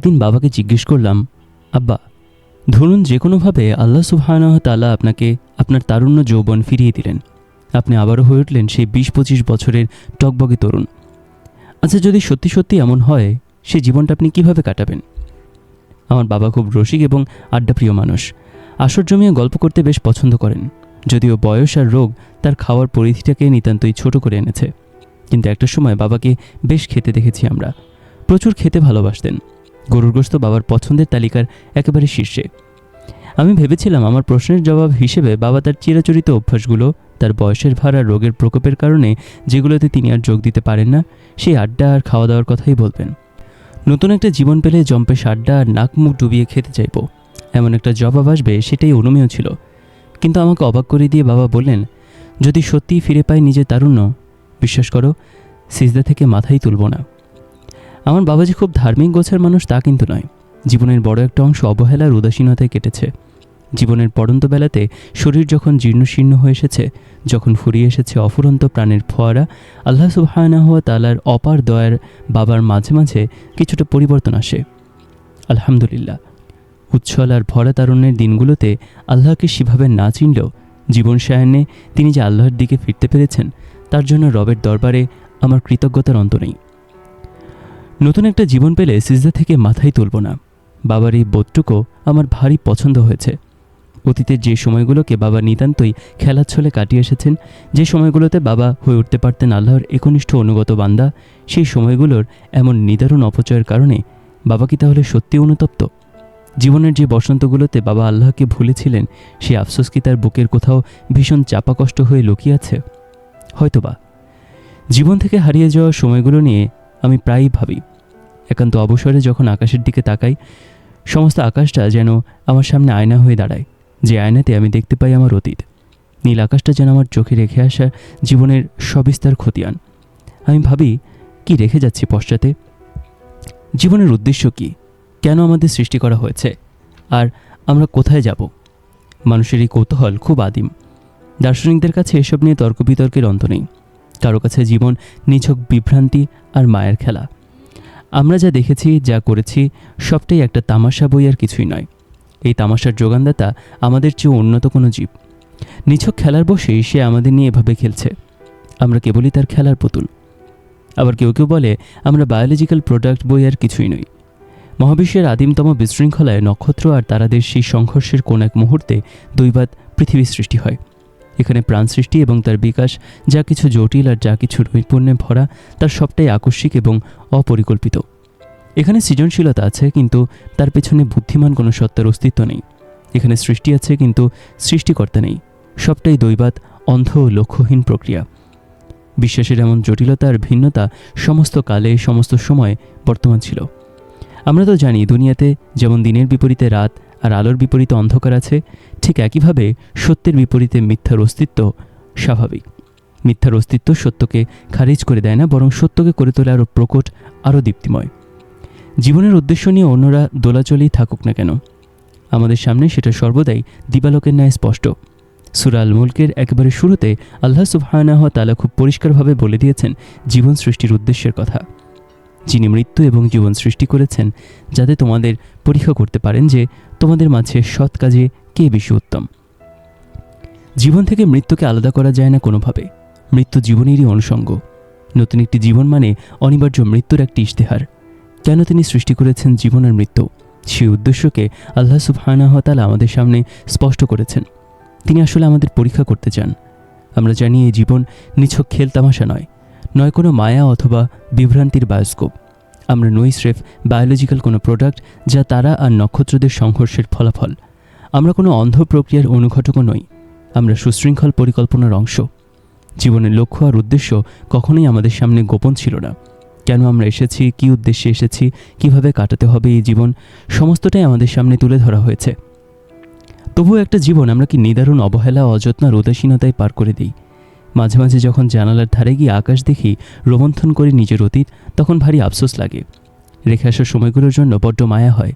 একদিন বাবাকে জিজ্ঞেস করলাম, আব্বা, ধরুন যে কোনোভাবে আল্লাহ সুবহানাহ তাআলা আপনাকে আপনার তারুণ্য যৌবন ফিরিয়ে দিলেন। আপনি আবারও হয়ে উঠলেন সেই বিশ পঁচিশ বছরের টকবগে তরুণ। আচ্ছা যদি সত্যি সত্যি এমন হয়, সে জীবনটা আপনি কীভাবে কাটাবেন? আমার বাবা খুব রসিক এবং আড্ডাপ্রিয় মানুষ। আসর জমিয়ে গল্প করতে বেশ পছন্দ করেন। যদিও বয়স আর রোগ তার খাওয়ার পরিধিটাকে নিতান্তই ছোট করে এনেছে। কিন্তু একটা সময় বাবাকে বেশ খেতে দেখেছি আমরা। প্রচুর খেতে ভালোবাসতেন। গরুর গোস্ত বাবার পছন্দের তালিকার একেবারে শীর্ষে। আমি ভেবেছিলাম আমার প্রশ্নের জবাব হিসেবে বাবা তার চিরাচরিত অভ্যাসগুলো, তার বয়সের ভাড়া রোগের প্রকোপের কারণে যেগুলোতে তিনি আর যোগ দিতে পারেন না, সেই আড্ডা আর খাওয়া দাওয়ার কথাই বলবেন। নতুন একটা জীবন পেলে জম্পেশ আড্ডা আর নাক মুখ ডুবিয়ে খেতে চাইব। এমন একটা জবাব আসবে সেটাই অনুমেয় ছিল। কিন্তু আমাকে অবাক করে দিয়ে বাবা বললেন, যদি সত্যিই ফিরে পাই নিজের তারুণ্য, বিশ্বাস করো, সিজদা থেকে মাথাই তুলব না। আমার বাবা যে খুব ধার্মিক গোছের মানুষ, তা কিন্তু নয়। জীবনের বড় একটা অংশ অবহেলার উদাসীনতায় কেটেছে। জীবনের পড়ন্ত বেলাতে শরীর যখন জীর্ণশীর্ণ হয়ে এসেছে, যখন ফুরিয়ে এসেছে অফুরন্ত প্রাণের ফোয়ারা, আল্লাহ সুবহানাহ ওয়া তাআলার অপার দয়ার বাবার মাঝে মাঝে কিছুটা পরিবর্তন আসে। আলহামদুলিল্লাহ। উচ্ছল আর ভরা তারুণ্যের দিনগুলোতে আল্লাহকে সেভাবে না চিনলেও জীবন সায়নে তিনি যে আল্লাহর দিকে ফিরতে পেরেছেন, তার জন্য রবের দরবারে আমার কৃতজ্ঞতার অন্ত নেই। নতুন একটা জীবন পেলে সিজদা থেকে মাথাই তুলব না। বাবার এই বোধটুকু আমার ভারী পছন্দ হয়েছে। অতীতের যে সময়গুলোকে বাবা নিতান্তই খেলার ছলে কাটিয়ে এসেছেন, যে সময়গুলোতে বাবা হয়ে উঠতে পারতেন আল্লাহর একনিষ্ঠ অনুগত বান্দা, সেই সময়গুলোর এমন নিদারুণ অপচয়ের কারণে বাবা কি তাহলে সত্যি অনুতপ্ত? জীবনের যে বসন্তগুলোতে বাবা আল্লাহকে ভুলেছিলেন সেই আফসোস কি তার বুকের কোথাও ভীষণ চাপা কষ্ট হয়ে লুকিয়ে আছে? হয়তোবা। জীবন থেকে হারিয়ে যাওয়া সময়গুলো নিয়ে আমি প্রায়ই ভাবি একান্ত অবসরে যখন আকাশের দিকে তাকাই, সমস্ত আকাশটা যেন আমার সামনে আয়না হয়ে দাঁড়ায়। যে আয়নাতে আমি দেখতে পাই আমার অতীত। নীল আকাশটা যেন আমার চোখে রেখে আসা জীবনের সবিস্তার খতিয়ান। আমি ভাবি, কি রেখে যাচ্ছি পশ্চাতে? জীবনের উদ্দেশ্য কি? কেন আমাদের সৃষ্টি করা হয়েছে? আর আমরা কোথায় যাব? মানুষের এই কৌতূহল খুব আদিম। দার্শনিকদের কাছে এসব নিয়ে তর্ক বিতর্কের অন্ত নেই। কারও কাছে জীবন, নিছক বিভ্রান্তি আর মায়ের খেলা। আমরা যা দেখেছি, যা করেছি, সবটাই একটা তামাশা বই আর কিছুই নয়। এই তামাশার যোগানদাতা আমাদের চেয়ে উন্নত কোনো জীব। নিছক খেলার বসেই সে আমাদের নিয়ে এভাবে খেলছে। আমরা কেবলই তার খেলার পুতুল। আবার কেউ কেউ বলে, আমরা বায়োলজিক্যাল প্রোডাক্ট বই আর কিছুই নই। মহাবিশ্বের আদিমতম বিশৃঙ্খলায় নক্ষত্র আর তারাদের সেই সংঘর্ষের কোন এক মুহূর্তে দৈবাত পৃথিবীর সৃষ্টি হয়। এখানে প্রাণ সৃষ্টি এবং তার বিকাশ, যা কিছু জটিল আর যা কিছু নৈপুণ্যে ভরা তার সবটাই আকস্মিক এবং অপরিকল্পিত। এখানে সৃজনশীলতা আছে, কিন্তু তার পেছনে বুদ্ধিমান কোনো সত্তার অস্তিত্ব নেই। এখানে সৃষ্টি আছে, কিন্তু সৃষ্টিকর্তা নেই। সবটাই দৈবাত অন্ধ ও লক্ষ্যহীন প্রক্রিয়া। বিশ্বাসের এমন জটিলতা আর ভিন্নতা সমস্ত কালে, সমস্ত সময় বর্তমান ছিল। আমরা তো জানি, দুনিয়াতে যেমন দিনের বিপরীতে রাত আর আলোর বিপরীতে অন্ধকার আছে, ঠিক একইভাবে সত্যের বিপরীতে মিথ্যার অস্তিত্ব স্বাভাবিক। মিথ্যার অস্তিত্ব সত্যকে খারিজ করে দেয় না, বরং সত্যকে করে তোলে আরও প্রকট, আরও দীপ্তিময়। জীবনের উদ্দেশ্য নিয়ে অন্যরা দোলাচলেই থাকুক না কেন। আমাদের সামনে সেটা সর্বদাই দিবালোকের ন্যায় স্পষ্ট। সুরাল মুলকের একেবারে শুরুতে আল্লাহ সুবহানাহ তালা খুব পরিষ্কারভাবে বলে দিয়েছেন জীবন সৃষ্টির উদ্দেশ্যের কথা। যিনি মৃত্যু এবং জীবন সৃষ্টি করেছেন, যাতে তোমাদের পরীক্ষা করতে পারেন যে তোমাদের মাঝে সৎ কাজে কে বেশি উত্তম? জীবন থেকে মৃত্যুকে আলাদা করা যায় না কোনোভাবে। মৃত্যু জীবনেরই অনুষঙ্গ। নতুন একটি জীবন মানে অনিবার্য মৃত্যুর একটি ইশতেহার। কেন তিনি সৃষ্টি করেছেন জীবন আর মৃত্যু? সেই উদ্দেশ্যকে আল্লাহ সুবহানাহ তাআলা আমাদের সামনে স্পষ্ট করেছেন। তিনি আসলে আমাদের পরীক্ষা করতে চান। আমরা জানি এই জীবন নিছক খেল তামাশা নয় নয় কোনো মায়া অথবা বিভ্রান্তির বায়োস্কোপ। আমরা নই স্রেফ বায়োলজিক্যাল কোনো প্রোডাক্ট যা তারা আর নক্ষত্রদের সংঘর্ষের ফলাফল। আমরা কোনো অন্ধ প্রক্রিয়ার অনুঘটকও নই। আমরা সুশৃঙ্খল পরিকল্পনার অংশ। জীবনের লক্ষ্য আর উদ্দেশ্য কখনোই আমাদের সামনে গোপন ছিল না। কেন আমরা এসেছি, কী উদ্দেশ্যে এসেছি, কীভাবে কাটাতে হবে এই জীবন, সমস্তটাই আমাদের সামনে তুলে ধরা হয়েছে। তবুও একটা জীবন আমরা কি নিদারুণ অবহেলা, অযত্ন আর উদাসীনতায় পার করে দিই। মাঝে মাঝে যখন জানালার ধারে গিয়ে আকাশ দেখি রোমন্থন করে নিজের অতীত, তখন ভারী আফসোস লাগে। রেখে আসার সময়গুলোর জন্য বড্ড মায়া হয়।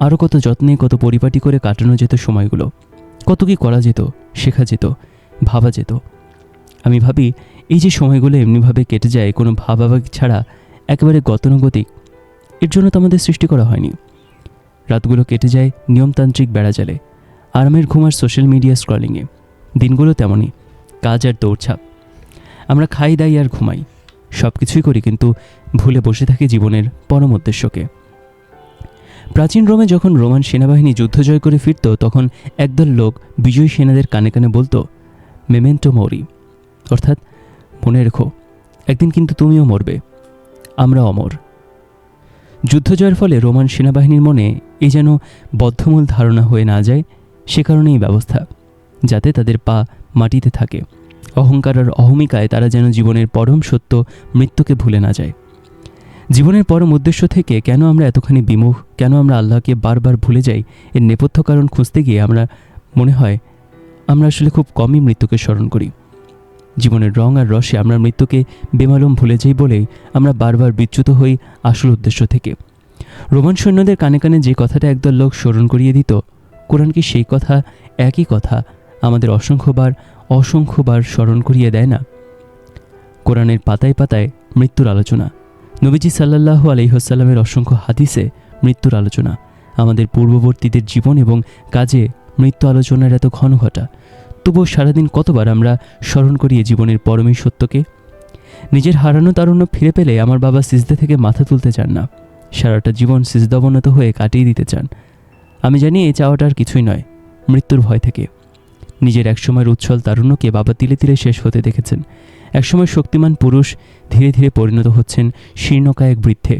আরও কত যত্নে, কত পরিপাটি করে কাটানো যেত সময়গুলো। কত কি করা যেত, শেখা যেত, ভাবা যেত। আমি ভাবি, এই যে সময়গুলো এমনিভাবে কেটে যায়, কোনো ভাবাভাবি ছাড়া একেবারে গতানুগতিক, এর জন্য তো আমাদের সৃষ্টি করা হয়নি। রাতগুলো কেটে যায়, নিয়মতান্ত্রিক বেড়াজালে। আরামের ঘুম আর সোশ্যাল মিডিয়া স্ক্রলিংয়ে দিনগুলো তেমনই। কাজ আর দৌড়ছাপ আমরা খাই দাই আর ঘুমাই সব কিছুই করি কিন্তু ভুলে বসে থাকি জীবনের পরম উদ্দেশ্যকে। প্রাচীন রোমে যখন রোমান সেনাবাহিনী যুদ্ধ জয় করে ফিরত, তখন একদল লোক বিজয়ী সেনাদের কানে কানে বলতো, মেমেন্টো মরি। অর্থাৎ, মনে রেখো, একদিন কিন্তু তুমিও মরবে আমরা অমর। যুদ্ধ জয়ের ফলে রোমান সেনাবাহিনীর মনে এই যেন বদ্ধমূল ধারণা হয়ে না যায়, সে কারণেই ব্যবস্থা, যাতে তাদের পা মাটিতে থাকে। অহংকার আর অহমিকায় তারা যেন জীবনের পরম সত্য মৃত্যুকে ভুলে না যায়। জীবনের পরম উদ্দেশ্য থেকে কেন আমরা এতখানি বিমুখ, কেন আমরা আল্লাহকে বারবার ভুলে যাই, এর নেপথ্য কারণ খুঁজতে গিয়ে আমরা মনে হয় আমরা আসলে খুব কমই মৃত্যুকে স্মরণ করি। জীবনের রং আর রসে আমরা মৃত্যুকে বেমালম ভুলে যাই বলেই আমরা বারবার বিচ্যুত হই আসল উদ্দেশ্য থেকে। রোমান সৈন্যদের কানে কানে যে কথাটা একদল লোক স্মরণ করিয়ে দিত, কোরআন কি সেই কথা? একই কথা। আমাদের অসংখ্যবার অসংখ্যবার স্মরণ করিয়ে দেয় না। কোরআনের পাতায় পাতায় মৃত্যুর আলোচনা। নবীজি সাল্লাল্লাহু আলহিহসাল্লামের অসংখ্য হাদিসে মৃত্যুর আলোচনা। আমাদের পূর্ববর্তীদের জীবন এবং কাজে মৃত্যু আলোচনার এত ঘন ঘটা। তবুও সারাদিন কতবার আমরা স্মরণ করিয়ে জীবনের পরমী সত্যকে? নিজের হারানো তারুণ্য ফিরে পেলে আমার বাবা সিজদা থেকে মাথা তুলতে চান না। সারাটা জীবন সিজদাবনত হয়ে কাটিয়ে দিতে চান। আমি জানি এই চাওয়াটা আর কিছুই নয়, মৃত্যুর ভয় থেকে। নিজের একসময়ের উচ্ছল তারুণ্যকে বাবা তিলে তিলে শেষ হতে দেখেছেন। একসময় শক্তিমান পুরুষ ধীরে ধীরে পরিণত হচ্ছেন শীর্ণকায়ক বৃদ্ধে।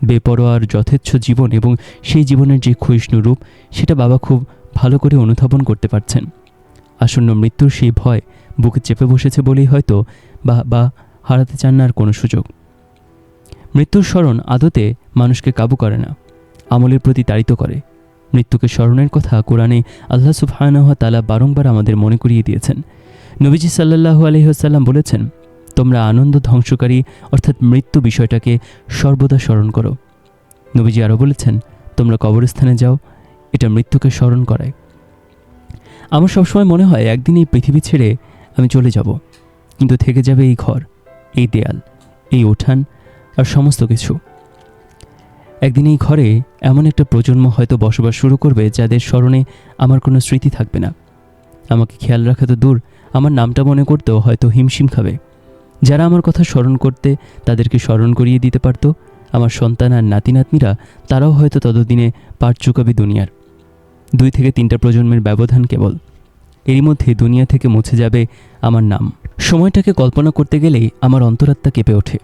বেপরোয়ার যথেচ্ছ জীবন এবং সেই জীবনের যে ক্ষয়িষ্ণু রূপ, সেটা বাবা খুব ভালো করে অনুধাবন করতে পারছেন। আসন্ন মৃত্যুর সেই ভয় বুকে চেপে বসেছে বলেই হয়তো বা বা হারাতে চান না আর কোনো সুযোগ। মৃত্যুর স্মরণ আদতে মানুষকে কাবু করে না, আমলের প্রতি তাড়িত করে। মৃত্যুকে স্মরণের কথা কোরআনে আল্লাহ সুবহানাহু তালা বারংবার আমাদের মনে করিয়ে দিয়েছেন। নবীজি সাল্লাল্লাহু আলহিহাসাল্লাম বলেছেন, তোমরা আনন্দ ধ্বংসকারী, অর্থাৎ মৃত্যু বিষয়টাকে সর্বদা স্মরণ করো। নবীজি আরও বলেছেন, তোমরা কবরস্থানে যাও, এটা মৃত্যুকে স্মরণ করায়। আমার সবসময় মনে হয়, একদিন এই পৃথিবী ছেড়ে আমি চলে যাব, কিন্তু থেকে যাবে এই ঘর, এই দেয়াল, এই উঠান, আর সমস্ত কিছু। একদিন এই ঘরে এমন একটা প্রজন্ম হয়তো বসবাস শুরু করবে যাদের স্মরণে আমার কোনো স্মৃতি থাকবে না। আমাকে খেয়াল রাখা তো দূর, আমার নামটা মনে করতেও হয়তো হিমশিম খাবে। যারা আমার কথা স্মরণ করতে তাদেরকে স্মরণ করিয়ে দিতে পারত, আমার সন্তান আর নাতি নাতনিরা, তারাও হয়তো ততদিনে পার চুকাবে দুনিয়ার। দুই থেকে তিনটা প্রজন্মের ব্যবধান কেবল। এরই মধ্যে দুনিয়া থেকে মুছে যাবে আমার নাম। সময়টাকে কল্পনা করতে গেলেই আমার অন্তরাত্মা কেঁপে ওঠে।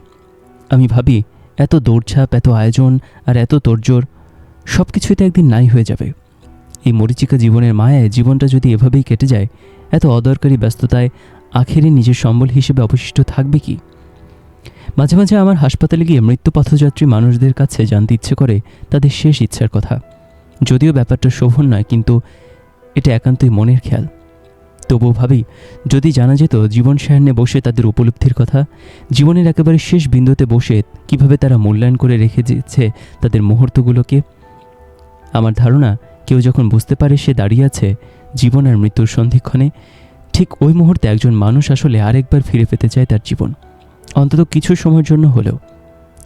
আমি ভাবি এত দৌড়ঝাঁপ, এত আয়োজন আর এত তোড়জোড় সব কিছুই তো একদিন নাই হয়ে যাবে। এই মরিচিকা জীবনের মায়ায় জীবনটা যদি এভাবেই কেটে যায়, এত অদরকারি ব্যস্ততায় আখেরে নিজের সম্বল হিসেবে অবশিষ্ট থাকবে কি? মাঝে মাঝে আমার হাসপাতালে গিয়ে মৃত্যু পথযাত্রী মানুষদের কাছে জানতে ইচ্ছে করে তাদের শেষ ইচ্ছার কথা। যদিও ব্যাপারটা শোভন নয়, কিন্তু এটা একান্তই মনের খেয়াল। তবুও ভাবি, যদি জানা যেত জীবন সায়ান্নে বসে তাদের উপলব্ধির কথা, জীবনের একেবারে শেষ বিন্দুতে বসে কীভাবে তারা মূল্যায়ন করে রেখে দিচ্ছে তাদের মুহূর্তগুলোকে, আমার ধারণা কেউ যখন বুঝতে পারে সে দাঁড়িয়ে আছে জীবন আর মৃত্যুর সন্ধিক্ষণে, ঠিক ওই মুহূর্তে একজন মানুষ আসলে আরেকবার ফিরে পেতে চায় তার জীবন, অন্তত কিছু সময়ের জন্য হলেও।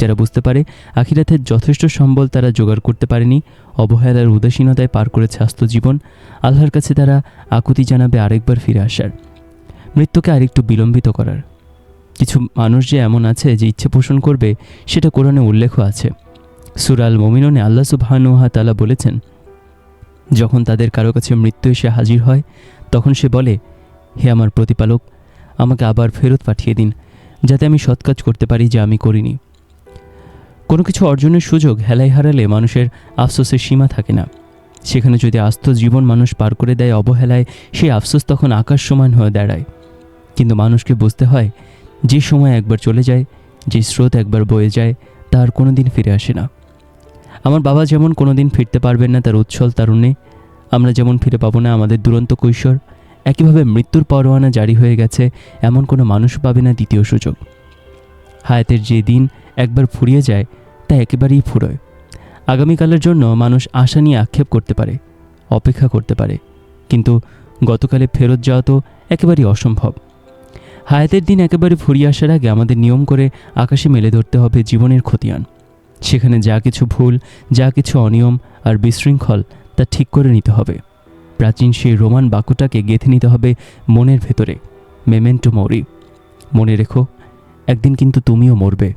যারা বুঝতে পারে, আখিরাতের যথেষ্ট সম্বল তারা জোগাড় করতে পারেনি অবহেলার উদাসীনতায় পার করেছে আস্ত জীবন, আল্লাহর কাছে তারা আকুতি জানাবে আরেকবার ফিরে আসার। মৃত্যুকে আরেকটু বিলম্বিত করার। কিছু মানুষ যে এমন আছে যে ইচ্ছে পোষণ করবে, সেটা কোরআনে উল্লেখ আছে। সুরাল মমিননে আল্লাহ সুবাহানুহা তালা বলেছেন, যখন তাদের কারও কাছে মৃত্যু এসে হাজির হয়, তখন সে বলে, হে আমার প্রতিপালক, আমাকে আবার ফেরত পাঠিয়ে দিন, যাতে আমি সৎ কাজ করতে পারি যা আমি করিনি কোনো কিছু অর্জনের সুযোগ হেলায় হারালে মানুষের আফসোসের সীমা থাকে না। সেখানে যদি আস্ত জীবন মানুষ পার করে দেয় অবহেলায়, সেই আফসোস তখন আকাশ সমান হয়ে দাঁড়ায়। কিন্তু মানুষকে বুঝতে হয়, যে সময় একবার চলে যায়, যে স্রোত একবার বয়ে যায়, তার কোনো দিন ফিরে আসে না। আমার বাবা যেমন কোনো দিন ফিরতে পারবেন না তার উচ্ছল তারুণ্যে, আমরা যেমন ফিরে পাবো না আমাদের দুরন্ত কৈশোর, একইভাবে মৃত্যুর পরোয়ানা জারি হয়ে গেছে, এমন কোনো মানুষ পাবে না দ্বিতীয় সুযোগ। হায়াতের যে দিন একবার ফুরিয়ে যায়, তা একেবারেই ফুরোয়। আগামীকালের জন্য মানুষ আশা নিয়ে আক্ষেপ করতে পারে, অপেক্ষা করতে পারে। কিন্তু গতকালে ফেরত যাওয়া তো একেবারেই অসম্ভব। হায়াতের দিন একেবারে ফুরিয়ে আসার আগে আমাদের নিয়ম করে আকাশে মেলে ধরতে হবে জীবনের খতিয়ান। সেখানে যা কিছু ভুল, যা কিছু অনিয়ম আর বিশৃঙ্খল, তা ঠিক করে নিতে হবে। প্রাচীন সেই রোমান বাক্যটাকে গেঁথে নিতে হবে মনের ভেতরে। মেমেন্টো মৌরি। মনে রেখো একদিন কিন্তু তুমিও মরবে।